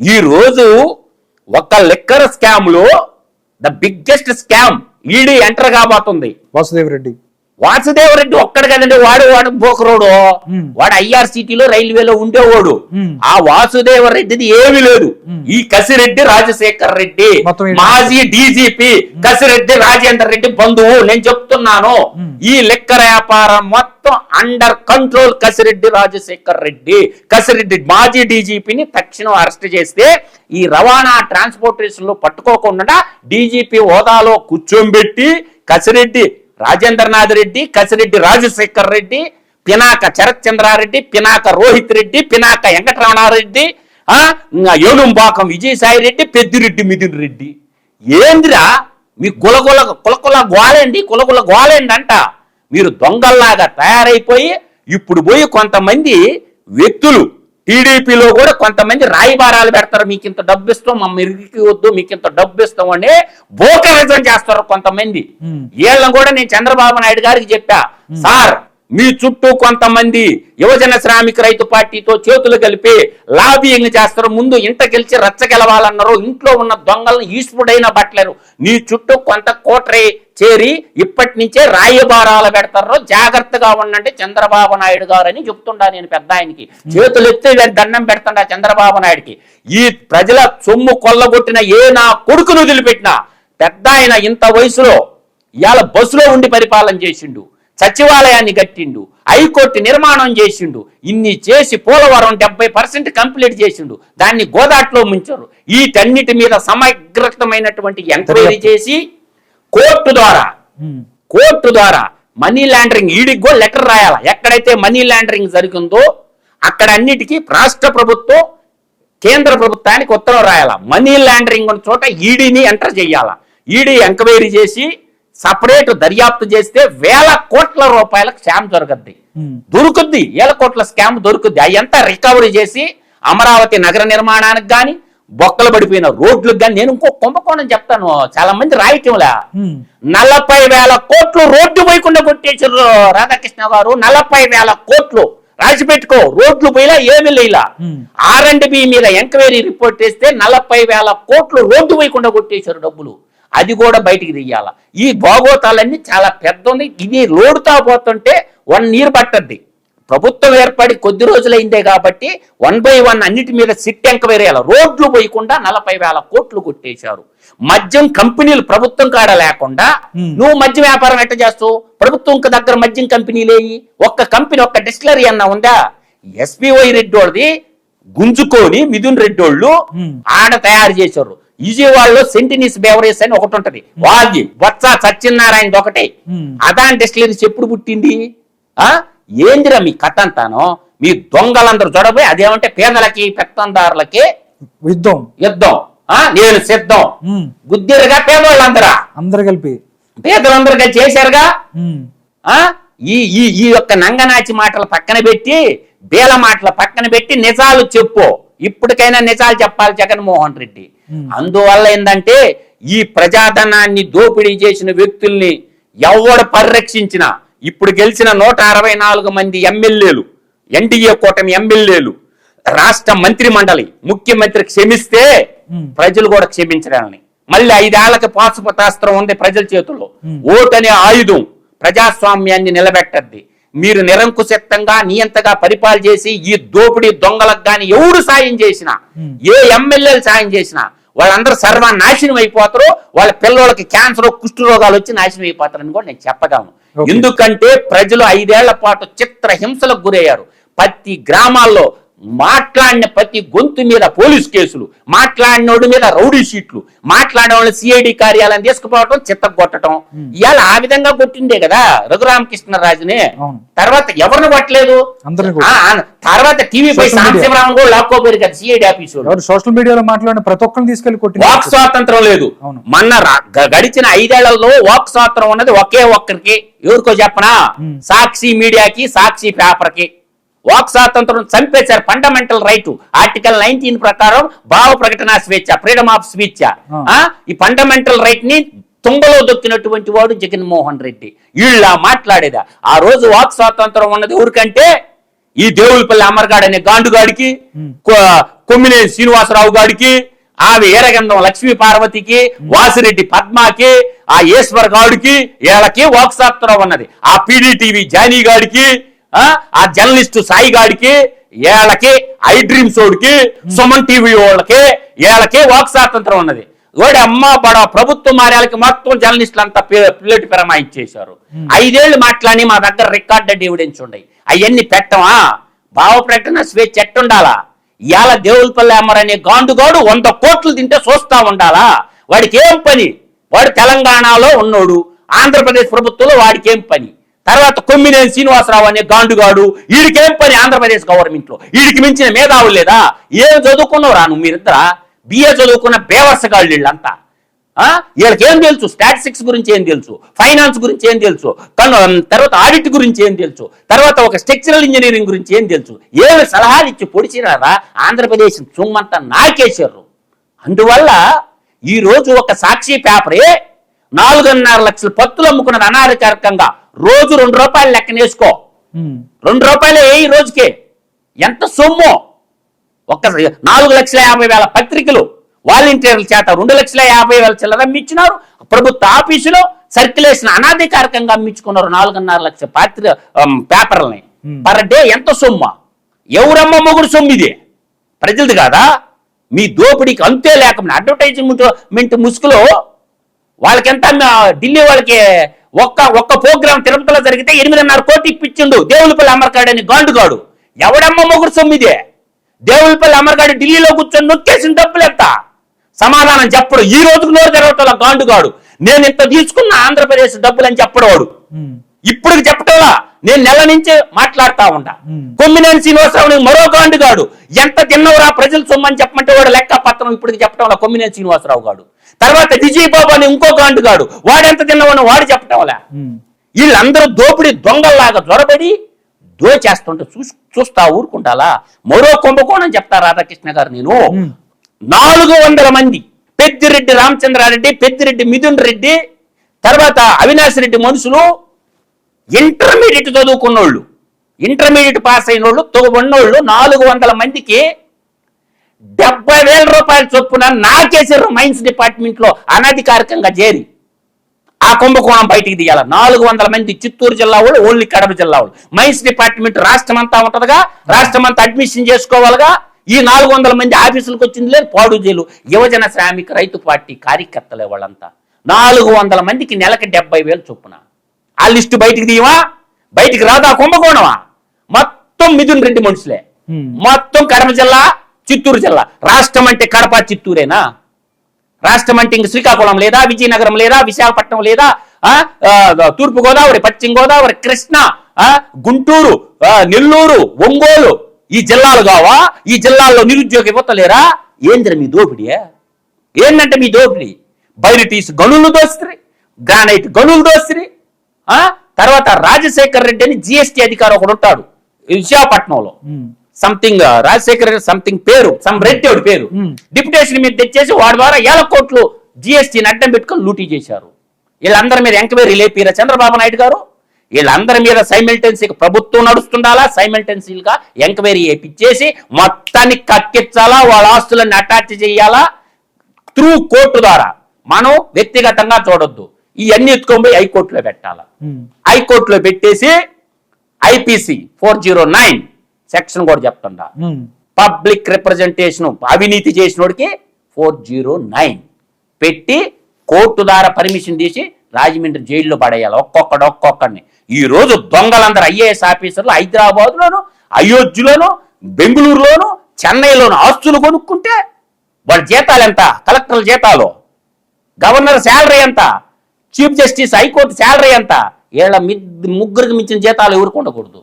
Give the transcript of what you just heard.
ఈ రోజు ఒక లిక్కర్ స్కామ్లో the biggest scam ED enter కాబోతుంది. వాసుదేవ్ రెడ్డి. వాసుదేవరెడ్డి ఒక్కడు కదండి వాడు వాడు బోకరోడు మ్మ్. వాడు ఐఆర్సిటీలో రైల్వేలో ఉండేవాడు. ఆ వాసుదేవరెడ్డిది ఏమీ లేదు ఈ కసిరెడ్డి రాజశేఖర్ రెడ్డి? మాజీ డీజీపీ కసిరెడ్డి రాజేందర్ రెడ్డి బంధువు నేను చెప్తున్నాను. ఈ లెక్కర వ్యాపారం మొత్తం అండర్ కంట్రోల్ కసిరెడ్డి రాజశేఖర్ రెడ్డి కసిరెడ్డి మాజీ డీజీపీని తక్షణం అరెస్ట్ చేస్తే ఈ రవాణా ట్రాన్స్పోర్టేషన్లో పట్టుకోకుండా డీజీపీ హోదాలో కూర్చోబెట్టి కసిరెడ్డి రాజేంద్రనాథ్ రెడ్డి కసిరెడ్డి రాజశేఖర్ రెడ్డి పినాక చరత్చంద్రారెడ్డి పినాక రోహిత్ రెడ్డి పినాక వెంకటరమణారెడ్డి ఏనుంబాకం విజయసాయి రెడ్డి పెద్దిరెడ్డి మిథున్ రెడ్డి. ఏందిరా? మీ కులకుల కులకుల గోలేండి కులకుల గోలేండి అంట మీరు దొంగల్లాగా తయారైపోయి ఇప్పుడు పోయి కొంతమంది వ్యక్తులు టీడీపీలో కూడా కొంతమంది రాయిబారాలు పెడతారు మీకు ఇంత డబ్బు ఇస్తాం మా మెరుగుకి వద్దు మీకు ఇంత డబ్బు ఇస్తాం అని బోకరిజం చేస్తారు కొంతమంది. వీళ్ళని కూడా నేను చంద్రబాబు నాయుడు గారికి చెప్పా సార్ మీ చుట్టూ కొంతమంది యువజన శ్రామిక రైతు పార్టీతో చేతులు కలిపి లాబింగ్ చేస్తారు. ముందు ఇంట గెలిచి రచ్చగెలవాలన్నారు ఇంట్లో ఉన్న దొంగలను ఈశ్వరుడైనా పట్టలేరు నీ చుట్టూ కొంత కోటరే చేరి ఇప్పటి నుంచే రాయబారాలు పెడతారో. జాగ్రత్తగా ఉండండి చంద్రబాబు నాయుడు గారు అని చెప్తుండా నేను పెద్ద ఆయనకి. చేతులు ఎత్తి దండం పెడుతుండా చంద్రబాబు నాయుడికి? ఈ ప్రజల సొమ్ము కొల్లగొట్టిన ఏ నా కొడుకును వదిలిపెట్టినా పెద్ద ఆయన ఇంత వయసులో ఇవాళ బస్సులో ఉండి పరిపాలన చేసిండు. సచివాలయాన్ని కట్టిండు హైకోర్టు నిర్మాణం చేసిండు ఇన్ని చేసి పోలవరం డెబ్బై పర్సెంట్ కంప్లీట్ చేసిండు దాన్ని గోదాట్లో ముంచారు. వీటన్నిటి మీద సమగ్రతమైనటువంటి ఎంక్వైరీ చేసి కోర్టు ద్వారా కోర్టు ద్వారా మనీ లాండరింగ్ ఈడికి కూడా లెటర్ రాయాల? ఎక్కడైతే మనీ లాండరింగ్ జరిగిందో అక్కడ అన్నిటికీ రాష్ట్ర ప్రభుత్వం కేంద్ర ప్రభుత్వానికి ఉత్తరం రాయాల? మనీ లాండరింగ్ ఉన్న చోట ఈడీని ఎంటర్ చేయాల? ఈడీ ఎంక్వైరీ చేసి సపరేట్ దర్యాప్తు చేస్తే వేల కోట్ల రూపాయల స్కామ్ ఉమ్, దొరుకుద్ది. వేల కోట్ల స్కామ్ దొరుకుద్ది. అయ్యంతా రికవరీ చేసి అమరావతి నగర నిర్మాణానికి గాని బొక్కలు పడిపోయిన రోడ్లకు గాని నేను ఇంకో కుంభకోణం చెప్తాను. చాలా మంది రాయటంలా నలభై వేల కోట్లు రోడ్డు పోయకుండా కొట్టేసారు రాధాకృష్ణ గారు. నలభై వేల కోట్లు. రాసి పెట్టుకో. రోడ్లు పోయిలా ఏమి లేలా. ఆర్ అండ్ బి మీద ఎంక్వైరీ రిపోర్ట్ చేస్తే నలభై వేల కోట్లు రోడ్డు పోయకుండా కొట్టేశారు డబ్బులు. అది కూడా బయటికి తీయాల? ఈ భోగోతాలన్నీ చాలా పెద్ద ఉంది ఇది లోడుతా పోతుంటే వన్ ఇయర్ పట్టద్ది. ప్రభుత్వం ఏర్పడి కొద్ది రోజులైందే కాబట్టి వన్ బై వన్ అన్నిటి మీద సిట్ ఎంక్వైరీ అయ్యాలి రోడ్లు పోయకుండా నలభై వేల కోట్లు కొట్టేశారు. మద్యం కంపెనీలు ప్రభుత్వం కాడ లేకుండా. నువ్వు మద్యం వ్యాపారం ఎట్ట చేస్తావు? ప్రభుత్వం దగ్గర మద్యం కంపెనీలేయి ఒక్క కంపెనీ ఒక్క డిస్టిలరీ అన్న ఉందా? ఎస్పీవై రెడ్డి వాళ్ళది గుంజుకొని మిథున్ రెడ్డి వాళ్ళు. ఆడ తయారు చేశారు. విజయవాడలో సెంటినిస్ బేవరేజ్ అని ఒకటి ఉంటది. వాళ్ళది బొత్స సత్యనారాయణ ఒకటే. Hmm. అదాని డిస్టిలరీస్ ఎప్పుడు పుట్టింది? ఆ? ఏందిరా మీ కథ అంతాను మీ దొంగలందరూ జొడబోయి అదేమంటే పేదలకి పెత్తందారులకి యుద్ధం. యుద్ధం. ఆ? నేను సిద్ధం. గుద్దిరుగా పేదోళ్ళందరా? అందరు కలిపి. పేదలందరుగా చేశారుగా? ఉమ్, ఆ? ఈ ఈ ఈ యొక్క నంగనాచి మాటలు పక్కన పెట్టి బేల మాటలు పక్కన పెట్టి నిజాలు చెప్పు. ఇప్పటికైనా నిజాలు చెప్పాలి జగన్మోహన్ రెడ్డి. Hmm. అందువల్ల ఏంటంటే ఈ ప్రజాధనాన్ని దోపిడీ చేసిన వ్యక్తుల్ని ఎవడు పరిరక్షించిన ఇప్పుడు గెలిచిన నూట అరవై నాలుగు మంది ఎమ్మెల్యేలు ఎన్డీఏ కూటమి ఎమ్మెల్యేలు రాష్ట్ర మంత్రి మండలి ముఖ్యమంత్రి క్షమిస్తే Hmm. ప్రజలు కూడా క్షమించడాలని మళ్ళీ ఐదేళ్ళకి పాశుపతాస్త్రం ఉంది ప్రజల చేతుల్లో Hmm. ఓటు అనే ఆయుధం ప్రజాస్వామ్యాన్ని నిలబెట్టద్ది మీరు నిరంకుశత్వంగా నియంతగా పరిపాలన చేసి ఈ దోపిడీ దొంగలకు గాని ఎవడు సాయం చేసినా Hmm. ఏ ఎమ్మెల్యేలు సాయం చేసినా వాళ్ళందరూ సర్వనాశనం అయిపోతారు వాళ్ళ పిల్లలకి క్యాన్సర్ కుష్టు రోగాలు వచ్చి నాశనం అయిపోతారని కూడా నేను చెప్పగలను. ఎందుకంటే ప్రజలు ఐదేళ్ళ పాటు చిత్ర హింసలకు గురయ్యారు ప్రతి గ్రామాల్లో మాట్లాడిన ప్రతి గొంతు మీద పోలీస్ కేసులు మాట్లాడినోడి మీద రౌడీ షీట్లు మాట్లాడిన వాళ్ళు సిఐడి కార్యాలయం తీసుకుపోవటం చిత్త కొట్టడం ఇవాళ ఆ విధంగా కొట్టిండే కదా రఘురామకృష్ణరాజుని. తర్వాత ఎవరిని కొట్టలేదు? తర్వాత టీవీ పై. సాంశివరావు కూడా లాక్కోపోయారు కదా సిఐడి ఆఫీసు సోషల్ మీడియాలో మాట్లాడిన ప్రతి ఒక్కరిని తీసుకెళ్ళి కొట్టి వాక్ స్వాతంత్రం లేదు. మొన్న గడిచిన ఐదేళ్ళలో వాక్ స్వాతంత్రం ఉన్నది ఒకే ఒక్కరికి. ఎవరికో చెప్పనా. సాక్షి మీడియాకి సాక్షి పేపర్కి వాక్ స్వాతంత్రం చంపేశారు ఫండమెంటల్ రైట్ ఆర్టికల్ నైన్టీన్ ప్రకారం భావ ప్రకటన స్వేచ్ఛ ఫ్రీడమ్ ఆఫ్ స్పీచ్. ఈ ఫండమెంటల్ రైట్ని తుంగలో దొక్కినటువంటి వాడు జగన్మోహన్ రెడ్డి. వీళ్ళ మాట్లాడేదా? ఆ రోజు వాక్ స్వాతంత్రం ఉన్నది ఊరికంటే ఈ దేవులపల్లి అమర్గాడ్ అనే గాండుగాడికి. కో- కొమ్మినేని శ్రీనివాసరావు గారికి ఆమె ఏరగంధం లక్ష్మీ పార్వతికి వాసిరెడ్డి పద్మాకి ఆ ఈశ్వర్ గాడికి వీళ్ళకి వాక్సాత్రం ఉన్నది. ఆ పీడీటీవీ జానీ గాడికి ఆ, జర్నలిస్టు సాయి గాడికి వీళ్ళకి ఐ డ్రీమ్స్ ఓడికి సుమన్ టీవీ వాళ్ళకి వీళ్ళకి వాక్ స్వాతంత్రం ఉన్నది. ఓడి అమ్మ బడ ప్రభుత్వ మార్యాలకి మొత్తం జర్నలిస్టులు అంతా ప్లేట్ పెరమాయించేశారు ఐదేళ్ళు మాట్లాడి మా దగ్గర రికార్డెడ్ ఎవిడెన్స్ ఉన్నాయి అవన్నీ పెట్టమా? భావ ప్రకటన స్వేచ్ఛ ఎట్టుండాలా ఇవాళ దేవులపల్లి అమ్మర్ అనే గాండుగాడు వంద కోట్లు తింటే చూస్తా ఉండాలా? వాడికి ఏం పని? వాడు తెలంగాణలో ఉన్నోడు. ఆంధ్రప్రదేశ్ ప్రభుత్వంలో వాడికి ఏం పని? తర్వాత కొమ్మినేని శ్రీనివాసరావు అనే గాండుగాడు వీడికేం పని ఆంధ్రప్రదేశ్ గవర్నమెంట్లో వీడికి మించిన మేధావులు లేదా? ఏం చదువుకున్నావు నువ్వు మీరిద్దరా? బిఏ చదువుకున్న బేవర్సగాళ్ళు వీళ్ళంతా. ఆ? వీళ్ళకి ఏం తెలుసు? స్టాటిస్టిక్స్ గురించి ఏం తెలుసు? ఫైనాన్స్ గురించి ఏం తెలుసు? తను తర్వాత ఆడిట్ గురించి ఏం తెలుసు? తర్వాత ఒక స్ట్రక్చరల్ ఇంజనీరింగ్ గురించి ఏం తెలుసు? ఏమి సలహాలు ఇచ్చి పొడిచినారా? ఆంధ్రప్రదేశ్ చుమ్మంతా నాకేశారు. అందువల్ల ఈ రోజు ఒక సాక్షి పేపరే నాలుగున్నర లక్షల పత్తులు అమ్ముకున్నది అనాధికారికంగా రోజు రెండు రూపాయలు లెక్కనేసుకో ఉమ్. రెండు రూపాయలే ఈ రోజుకే? ఎంత సొమ్ము? ఒక్క నాలుగు లక్షల యాభై వేల పత్రికలు వాలంటీర్ల చేత రెండు లక్షల యాభై వేల చిల్లర అమ్మించినారు ప్రభుత్వ ఆఫీసులో సర్క్యులేషన్ అనాధికారికంగా అమ్మించుకున్నారు నాలుగున్నర లక్షల పత్రిక ఆమ్, పేపర్లని. పర్ డే ఎంత సొమ్ము? ఎవరమ్మ మొగుడు సొమ్ము ఇది? ప్రజలది కాదా? మీ దోపిడీకి అంతే లేకుండా అడ్వర్టైజ్మెంట్ ముసుగులో వాళ్ళకెంత ఢిల్లీ వాళ్ళకి ఒక్క ఒక్క ప్రోగ్రామ్ తిరుపతిలో జరిగితే ఎనిమిదిన్నర కోటి ఇప్పించిండు దేవులపల్లి అమర్కాడు అని గాండుగాడు. ఎవడమ్మ మొగుడు సొమ్మిదే? దేవులపల్లి అమర్కాడు ఢిల్లీలో కూర్చొని నొక్కేసిన డబ్బులు ఎంత? సమాధానం చెప్పడు. ఈ రోజుకు నోరు తెరవటం గాండుగాడు. నేను ఇంత తీసుకున్న ఆంధ్రప్రదేశ్ డబ్బులు అని చెప్పడవాడు. ఇప్పుడు చెప్పటంలా నేను నెల నుంచి మాట్లాడుతా ఉంటా. కొమ్మినేని శ్రీనివాసరావు మరో గాండుగాడు. ఎంత తిన్నవరా ప్రజలు సొమ్మని చెప్పమంటే వాడు లెక్క పత్రం ఇప్పుడు చెప్పటంలా కొమ్మినేని శ్రీనివాసరావు గాడు. తర్వాత విజయ్ బాబు అని ఇంకో గాండుగాడు వాడు ఎంత తిన్నవని వాడు చెప్పటంలా. వీళ్ళందరూ దోపిడి దొంగల్లాగా జ్వరబడి దోచేస్తుంటే చూసి చూస్తా ఊరుకుంటాలా మరో కుంభకోణం చెప్తా రాధాకృష్ణ గారు నేను. నాలుగు వందల మంది పెద్దిరెడ్డి రామచంద్రారెడ్డి పెద్దిరెడ్డి మిథున్ రెడ్డి తర్వాత అవినాష్ రెడ్డి మనుషులు ఇంటర్మీడియట్ చదువుకున్నోళ్ళు ఇంటర్మీడియట్ పాస్ అయిన వాళ్ళు ఉన్నోళ్ళు నాలుగు వందల మందికి డెబ్బై వేల రూపాయల చొప్పున నాకేసారు మైన్స్ డిపార్ట్మెంట్లో అనధికారికంగా చేరి ఆ కుంభకోణం బయటికి తీయాలి నాలుగు వందల మంది చిత్తూరు జిల్లా వాళ్ళు ఓన్లీ కడప జిల్లా వాళ్ళు. మైన్స్ డిపార్ట్మెంట్ రాష్ట్రం అంతా ఉంటదిగా. రాష్ట్రం అంతా అడ్మిషన్ చేసుకోవాలిగా. ఈ నాలుగు వందల మంది ఆఫీసులకు వచ్చింది లేదు పాడు జైలు. యువజన శ్రామిక రైతు పార్టీ కార్యకర్తలే వాళ్ళంతా. నాలుగు వందల మందికి నెలకి డెబ్బై వేలు చొప్పున. ఆ లిస్టు బయటికి తీయమా బయటికి రాదా కుంభకోణమా? మొత్తం మిథున్ రెడ్డి మనుషులే. మొత్తం కడప జిల్లా చిత్తూరు జిల్లా. రాష్ట్రం అంటే కడప చిత్తూరేనా? రాష్ట్రం అంటే ఇంక శ్రీకాకుళం లేదా విజయనగరం లేదా విశాఖపట్నం లేదా ఆ, తూర్పు గోదావరి పశ్చిమ గోదావరి కృష్ణ ఆ, గుంటూరు నెల్లూరు ఒంగోలు ఈ జిల్లాలు కావా? ఈ జిల్లాల్లో నిరుద్యోగ యువత లేరా? ఏంద్ర మీ దోపిడీ? ఏంటంటే మీ దోపిడి? బైరిటీస్ గనులు దోస్త్రి గ్రానైట్ గనులు దోస్త్రి ఆ తర్వాత రాజశేఖర్ రెడ్డి అని జిఎస్టీ అధికారి ఒకడు ఉంటాడు విశాఖపట్నంలో. సంథింగ్ రాజశేఖర్ రెడ్డి సంథింగ్ పేరు సమ్ రెడ్డి పేరు. Hmm. డిప్యుటేషన్ మీద తెచ్చేసి వాడి ద్వారా ఏల కోట్లు జిఎస్టీని అడ్డం పెట్టుకొని లూటీ చేశారు. వీళ్ళందరి మీద ఎంక్వైరీ లేపిరా చంద్రబాబు నాయుడు గారు వీళ్ళందరి మీద సైమిల్టెన్సీ ప్రభుత్వం నడుస్తుండాలా సైమిల్టెన్సీగా ఎంక్వైరీ చేపించేసి మొత్తాన్ని కక్కించాలా వాళ్ళ ఆస్తులన్నీ అటాచ్ చేయాలా? త్రూ కోర్టు ద్వారా. మనం వ్యక్తిగతంగా చూడొద్దు. ఇవన్నీ ఎత్తుకొని పోయి హైకోర్టులో పెట్టాలా. ఉమ్. హైకోర్టులో పెట్టేసి IPC four zero nine section కూడా చెప్తుండా. పబ్లిక్ రిప్రజెంటేషన్ అవినీతి చేసినోడికి ఫోర్ జీరో నైన్ పెట్టి కోర్టు ద్వారా పర్మిషన్ తీసి రాజమండ్రి జైల్లో పడేయాలి. ఒక్కొక్కడు ఒక్కొక్కడిని. ఈ రోజు దొంగలందరూ ఐఏఎస్ ఆఫీసర్లు హైదరాబాద్ లోను అయోధ్యలోను బెంగళూరులోను చెన్నైలోను ఆస్తులు కొనుక్కుంటే వాళ్ళ జీతాలు ఎంత? కలెక్టర్ల జీతాలు? గవర్నర్ శాలరీ ఎంత? Chief justice high court salary ఎంత? వీళ్ళ ముగ్గురికి మించిన జీతాలు ఎవరికి ఉండకూడదు.